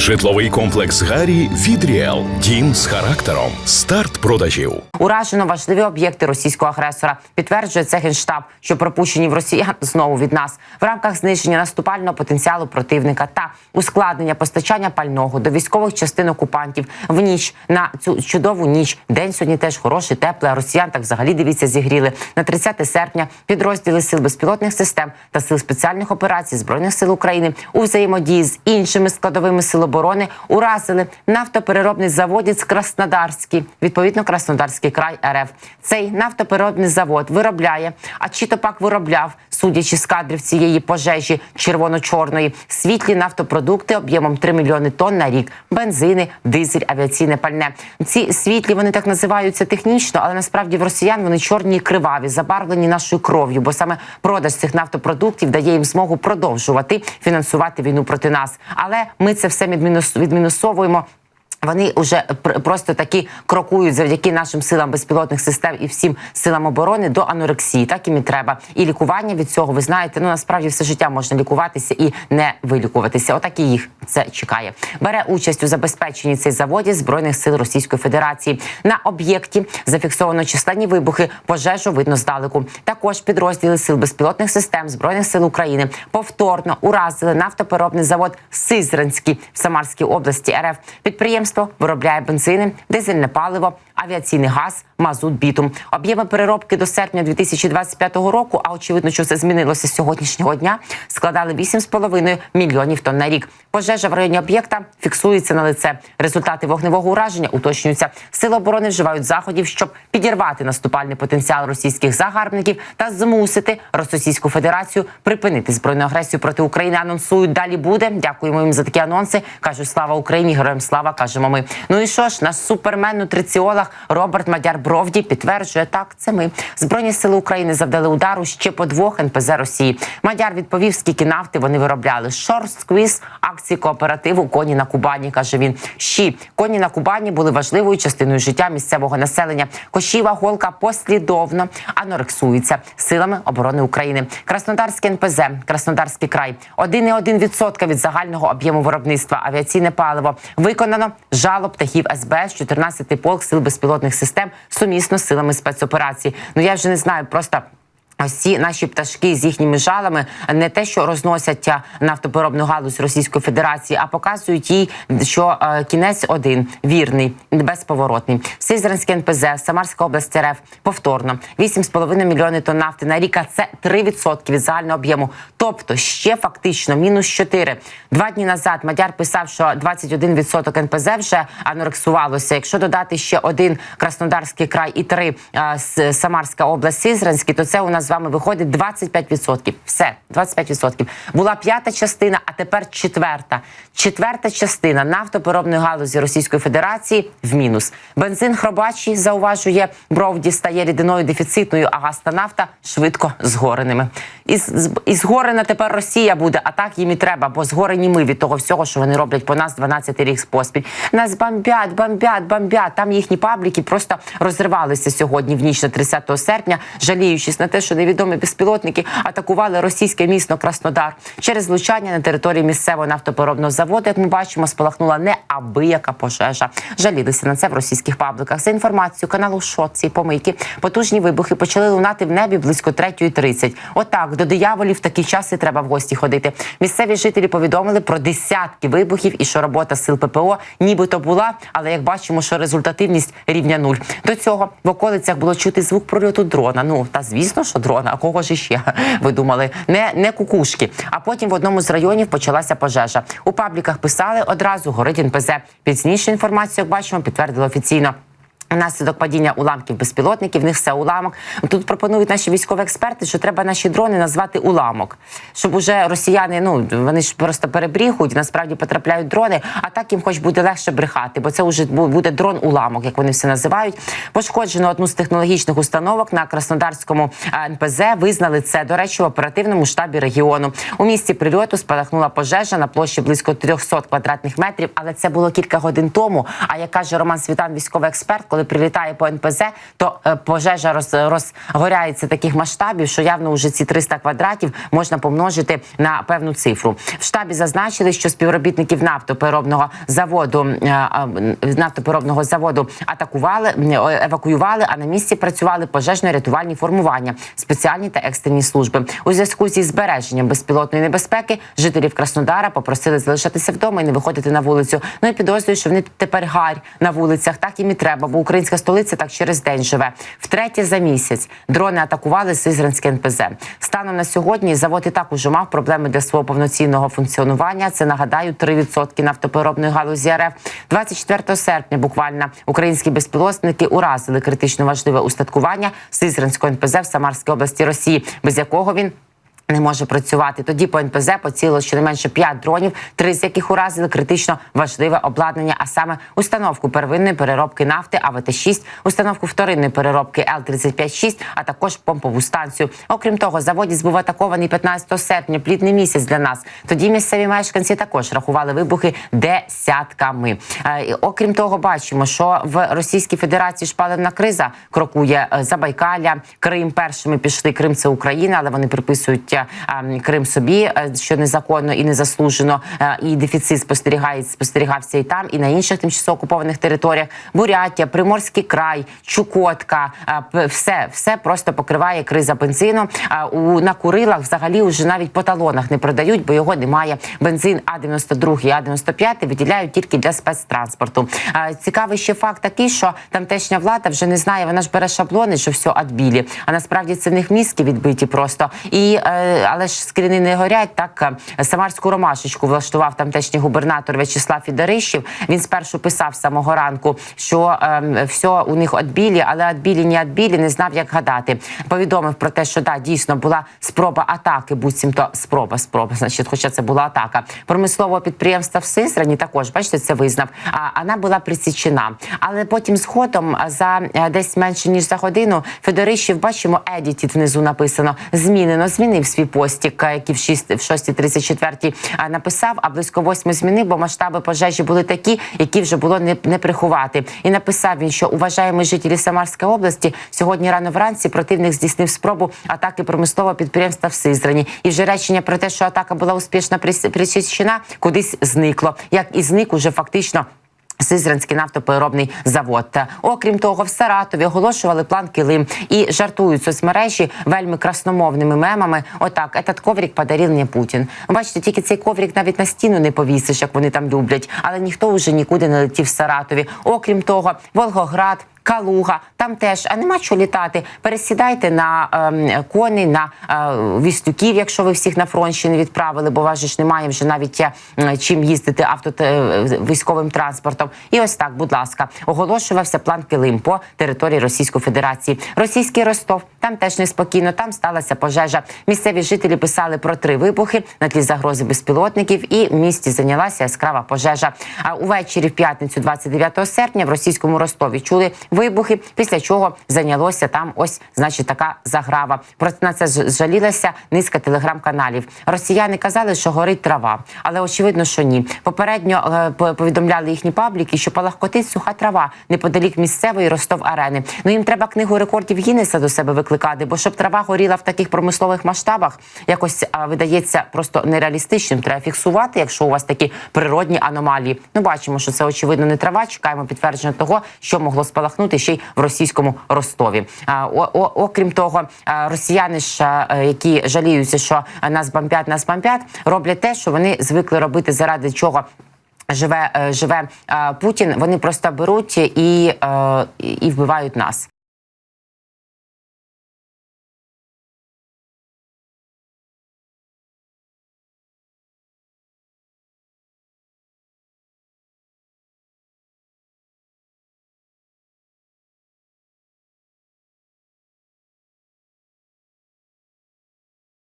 Житловий комплекс Гарі від Ріел. Дім з характером. Старт продажів. Уражено важливі об'єкти російського агресора. Підтверджує це генштаб, що пропущені в росіян знову від нас в рамках знищення наступального потенціалу противника та ускладнення постачання пального до військових частин окупантів в ніч на цю чудову ніч. День сьогодні теж хороший, теплий. а Росіян так взагалі дивіться зігріли на 30 серпня. Підрозділи сил безпілотних систем та сил спеціальних операцій збройних сил України у взаємодії з іншими складовими сил оборони уразили нафтопереробний заводець Краснодарський, відповідно Краснодарський край РФ. Цей нафтопереробний завод виробляє, а чи то пак виробляв, судячи з кадрів цієї пожежі червоно-чорної, світлі нафтопродукти об'ємом 3 мільйони тонн на рік, бензини, дизель, авіаційне пальне. Ці світлі вони так називаються технічно, але насправді в росіян вони чорні і криваві, забарвлені нашою кров'ю, бо саме продаж цих нафтопродуктів дає їм змогу продовжувати фінансувати війну проти нас. Але ми це все відмінус- відмінусовуємо. Вони вже пр- просто такі крокують завдяки нашим силам безпілотних систем і всім силам оборони до анорексії. Так їм і треба. І лікування від цього, ви знаєте, ну насправді все життя можна лікуватися і не вилікуватися. Отак і їх це чекає. Бере участь у забезпеченні цей заводі збройних сил Російської Федерації. На об'єкті зафіксовано численні вибухи, пожежу видно здалеку. Також підрозділи сил безпілотних систем збройних сил України повторно уразили нафтопереробний завод Сизранський в Самарській області РФ. Підприємство виробляє бензини, дизельне паливо, авіаційний газ, мазут, бітум. Об'єми переробки до серпня 2025 року, а очевидно, що це змінилося з сьогоднішнього дня, складали 8,5 мільйонів тонн на рік. Пожежа в районі об'єкта фіксується на лице. Результати вогневого ураження уточнюються. Сили оборони вживають заходів, щоб підірвати наступальний потенціал російських загарбників та змусити Російську Федерацію припинити збройну агресію проти України. Анонсують далі буде. Дякуємо їм за такі анонси. Кажуть, слава Україні, героям слава кажемо ми. Ну і що ж, наш супермен нутриціолог Роберт Мадяр Бровді підтверджує, так це ми. Збройні сили України завдали удару ще по двох НПЗ Росії. Мадяр відповів, скільки нафти вони виробляли. Шорт сквіз акції кооперативу Коні на Кубані. каже він. Щі коні на Кубані були важливою частиною життя місцевого населення. Кошіва голка послідовно анорексується силами оборони України. Краснодарське НПЗ, Краснодарський край, 1,1% від загального об'єму виробництва. Авіаційне паливо виконано жалоб птахів СБС, 14-й полк сил безпілотних систем сумісно з силами спецоперацій. Ну я вже не знаю, просто. Ці наші пташки з їхніми жалами не те, що розносять а, нафтопереробну галузь Російської Федерації, а показують їй, що е, кінець один вірний, безповоротний. Сизранське НПЗ, Самарська область РФ повторно 8,5 мільйони тонн нафти на рік. А це 3% від загального об'єму. Тобто ще фактично мінус 4. Два дні назад Мадяр писав, що 21% НПЗ вже анорексувалося. Якщо додати ще один Краснодарський край і три а, Самарська область Сизранський, то це у нас вами виходить 25%. Все, 25%. Була п'ята частина, а тепер четверта. Четверта частина нафтопереробної галузі Російської Федерації в мінус. Бензин хробачий, зауважує Бровді, стає рідиною дефіцитною, а газ та нафта швидко згореними. І, і згорена тепер Росія буде, а так їм і треба, бо згорені ми від того всього, що вони роблять по нас 12 рік поспіль. Нас бомбять, бомбять, бомбять. Там їхні пабліки просто розривалися сьогодні в ніч на 30 серпня, жаліючись на те, що невідомі безпілотники атакували російське місто Краснодар через влучання на території місцевого нафтопереробного заводу. Як ми бачимо, спалахнула неабияка пожежа. Жалілися на це в російських пабликах. За інформацією каналу «Шот» цієї помийки потужні вибухи почали лунати в небі близько 3.30. Отак до дияволів такі часи треба в гості ходити. Місцеві жителі повідомили про десятки вибухів і що робота сил ППО нібито була, але як бачимо, що результативність рівня нуль. До цього в околицях було чути звук прольоту дрона. Ну та звісно, що дрона. А кого ж іще ви думали? Не, не кукушки. А потім в одному з районів почалася пожежа. У пабліках писали одразу горить НПЗ. Пізніше інформацію, як бачимо, підтвердили офіційно. Внаслідок падіння уламків безпілотників, в них все уламок. Тут пропонують наші військові експерти, що треба наші дрони назвати уламок, щоб уже росіяни, ну вони ж просто перебріхують, насправді потрапляють дрони, а так їм хоч буде легше брехати, бо це вже буде дрон-уламок, як вони все називають. Пошкоджено одну з технологічних установок на Краснодарському НПЗ. Визнали це, до речі, в оперативному штабі регіону. У місті прильоту спалахнула пожежа на площі близько 300 квадратних метрів, але це було кілька годин тому. А як каже Роман Світан, військовий експерт, коли коли прилітає по НПЗ, то е, пожежа роз, розгоряється таких масштабів, що явно вже ці 300 квадратів можна помножити на певну цифру. В штабі зазначили, що співробітників нафтопереробного заводу е, е, нафтопереробного заводу атакували, евакуювали, а на місці працювали пожежно-рятувальні формування, спеціальні та екстрені служби. У зв'язку зі збереженням безпілотної небезпеки жителів Краснодара попросили залишатися вдома і не виходити на вулицю. Ну і підозрюю, що вони тепер гарь на вулицях. Так їм і треба, бо українська столиця так через день живе. Втретє за місяць дрони атакували Сизранське НПЗ. Станом на сьогодні завод і так уже мав проблеми для свого повноцінного функціонування. Це нагадаю 3% нафтопереробної галузі РФ. 24 серпня. Буквально українські безпілотники уразили критично важливе устаткування Сизранського НПЗ в Самарській області Росії, без якого він. Не може працювати. Тоді по НПЗ поцілило щонайменше 5 дронів, три з яких уразили критично важливе обладнання, а саме установку первинної переробки нафти АВТ-6, установку вторинної переробки Л-35-6, а також помпову станцію. Окрім того, заводець був атакований 15 серпня, плідний місяць для нас. Тоді місцеві мешканці також рахували вибухи десятками. Е, Окрім того, бачимо, що в Російській Федерації шпалевна криза крокує е, Забайкалля, Крим. Першими пішли Крим це Україна, але вони приписують е, ем, Крим собі, е, що незаконно і незаслужено. Е, І дефіцит спостерігає спостерігався і там, і на інших тимчасово окупованих територіях. Буряття, Приморський край, Чукотка, все, все просто покриває криза бензину. У на Курилах взагалі вже навіть по талонах не продають, бо його немає. Бензин А 92 і А 95 виділяють тільки для спецтранспорту. Цікавий ще факт такий, що тамтешня влада вже не знає. Вона ж бере шаблони, що все адбілі. А насправді це в них мізки відбиті просто. І але ж скріни не горять. Так е, самарську ромашечку влаштував тамтешній губернатор В'ячеслав Фідорищів. Він спершу писав самого ранку, що е, все у них адбілі, але адбілі, не адбілі, не знав, як гадати. Повідомив про те, що да, дійсно була спроба атаки, буцімто спроба, спроба, значить, хоча це була атака промислового підприємства в Сизрані. Також бачите, це визнав. А вона була присічена. Але потім згодом а, за е, десь менше ніж за годину Федорищів бачимо едітід внизу написано змінено. Змінив свій постік, е, який в 6, в 6.34 а, написав. А близько 8 змінив, бо масштаби пожежі були такі, які вже було не, не приховати. І написав він, що уважаємо жителі Самарської області. Сьогодні рано вранці противник здійснив спробу атаки промислового підприємства в Сизрані. І вже речення про те, що атака була успішно прис- присічена, кудись зникло. Як і зник уже фактично. Сизранський нафтопереробний завод. Окрім того, в Саратові оголошували план Килим і жартують соцмережі вельми красномовними мемами. Отак, этот коврик подарив мені Путін. Бачите, тільки цей коврик навіть на стіну не повісиш, як вони там люблять. Але ніхто вже нікуди не летів в Саратові. Окрім того, Волгоград. Калуга, там теж, а нема чого літати. Пересідайте на ем, коней, на е, вістюків, якщо ви всіх на фронт ще не відправили, бо вас же ж немає вже навіть е, чим їздити авто е, військовим транспортом. І ось так, будь ласка, оголошувався план Килим по території Російської Федерації. Російський Ростов там теж неспокійно. Там сталася пожежа. Місцеві жителі писали про три вибухи на тлі загрози безпілотників, і в місті зайнялася яскрава пожежа. А увечері в п'ятницю, 29 серпня, в російському Ростові чули вибухи, після чого зайнялося там ось, значить, така заграва. Про на це жалілася низка телеграм-каналів. Росіяни казали, що горить трава, але очевидно, що ні. Попередньо е, повідомляли їхні пабліки, що палахкотить суха трава неподалік місцевої Ростов арени. Ну їм треба книгу рекордів Гіннеса до себе викликати, бо щоб трава горіла в таких промислових масштабах, якось а, видається просто нереалістичним. Треба фіксувати, якщо у вас такі природні аномалії. Ну бачимо, що це очевидно не трава. Чекаємо підтвердження того, що могло спалахнути ще й в російському Ростові. А, окрім того, росіяни ж, які жаліються, що нас бомбять, нас бомбять, роблять те, що вони звикли робити заради чого. Живе, е, живе Путін. Вони просто беруть і, е, і вбивають нас.